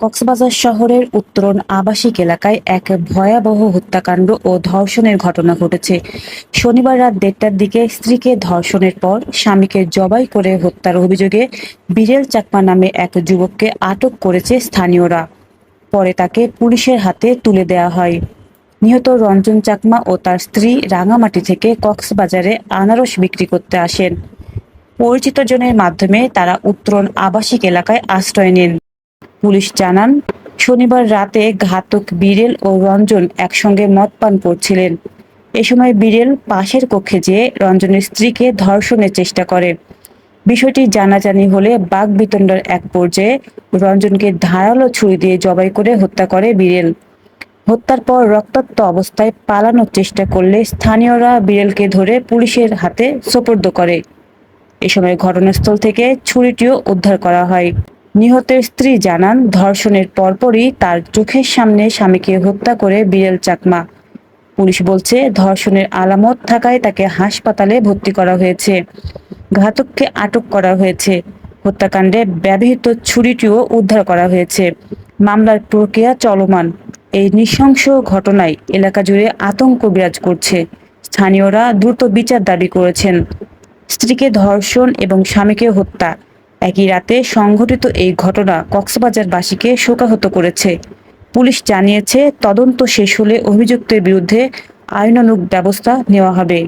কক্সবাজার শহরের উত্তরণ আবাসিক এলাকায় এক ভয়াবহ হত্যাকাণ্ড ও ধর্ষণের ঘটনা ঘটেছে। শনিবার রাত দেড়টার দিকে স্ত্রীকে ধর্ষণের পর স্বামীকে জবাই করে হত্যার অভিযোগে বিরেল চাকমা নামে এক যুবককে আটক করেছে স্থানীয়রা। পরে তাকে পুলিশের হাতে তুলে দেওয়া হয়। নিহত রঞ্জন চাকমা ও তার স্ত্রী রাঙামাটি থেকে কক্সবাজারে আনারস বিক্রি করতে আসেন। পরিচিত জনের মাধ্যমে তারা উত্তরণ আবাসিক এলাকায় আশ্রয় নেন। পুলিশ জানান, শনিবার রাতে ঘাতক বিরেল ও রঞ্জন একসঙ্গে মদ পান করছিলেন। এ সময় বিরেল পাশের কক্ষে যেয়ে রঞ্জনের স্ত্রীকে ধর্ষণের চেষ্টা করে। বিষয়টি জানাজানি হলে বাঘ বিতণ্ডার এক পর্যায়ে রঞ্জনকে ধারালো ছুরি দিয়ে জবাই করে হত্যা করে বিরেল হত্যার পর রক্তাক্ত অবস্থায় পালানোর চেষ্টা করলে স্থানীয়রা বিড়েলকে ধরে পুলিশের হাতে সোপর্দ করে। এ সময় ঘটনাস্থল থেকে ছুরিটিও উদ্ধার করা হয়। নিহতের স্ত্রী জানান, ধর্ষণের পরপরই তার চোখের সামনে স্বামীকে হত্যা করে বিড়েল চাকমা। পুলিশ বলছে, ধর্ষণের আলামত থাকায় তাকে হাসপাতালে ভর্তি করা হয়েছে। ঘাতককে আটক করা হয়েছে। হত্যাকাণ্ডে ব্যবহৃত ছুরিটিও উদ্ধার করা হয়েছে। মামলার প্রক্রিয়া চলমান। এই নৃশংস ঘটনায় এলাকা জুড়ে আতঙ্ক বিরাজ করছে। স্থানীয়রা দ্রুত বিচার দাবি করেছেন। স্ত্রীকে ধর্ষণ এবং স্বামীকে হত্যা। একই রাতে সংঘটিত এই ঘটনা কক্সবাজারবাসীকে শোকাহত করেছে। পুলিশ জানিয়েছে, তদন্ত শেষ হলে অভিযুক্তের বিরুদ্ধে আইনানুগ ব্যবস্থা নেওয়া হবে।